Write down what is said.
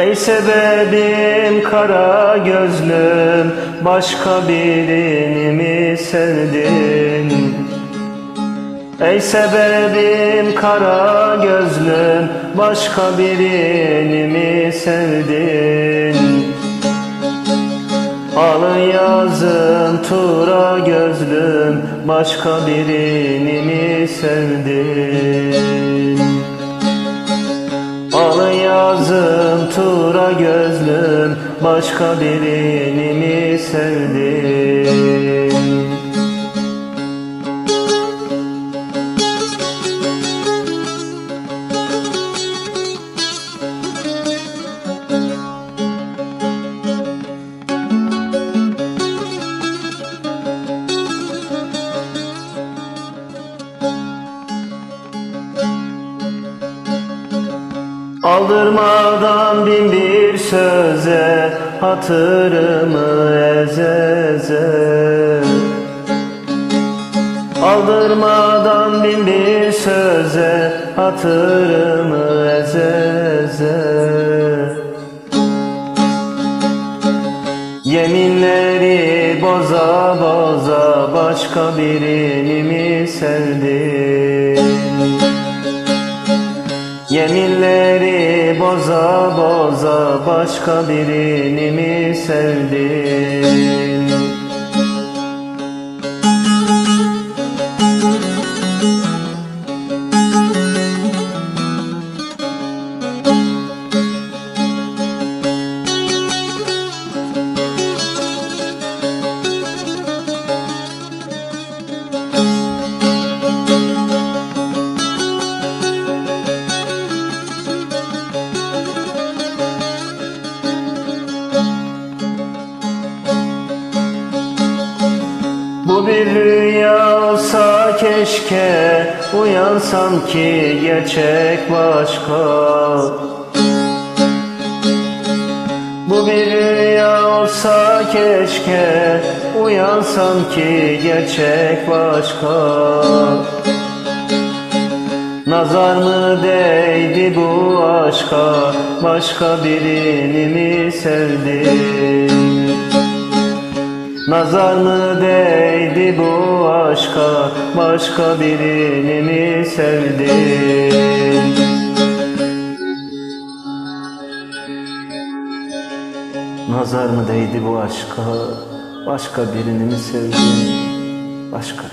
Ey sebebim kara gözlüm Başka birini mi sevdin? Ey sebebim kara gözlüm Başka birini mi sevdin? Alın yazın tura gözlüm Başka birini mi sevdin? Alın yazın tura gözlüm Başka birini mi sevdin? Aldırmadan bin bir söze Hatırımı eze Aldırmadan bin bir söze Hatırımı eze Yeminleri boza boza Başka birini mi sevdin? Yeminleri boza boza başka birini mi sevdin? Bu bir rüya olsa keşke Uyansam ki gerçek başka. Bu bir rüya olsa keşke Uyansam ki gerçek başka. Nazar mı değdi bu aşka? Başka birini mi sevdin? Nazar mı değdi bu aşka Başka birini mi sevdin? Nazar mı değdi bu aşka Başka birini mi sevdin? Başka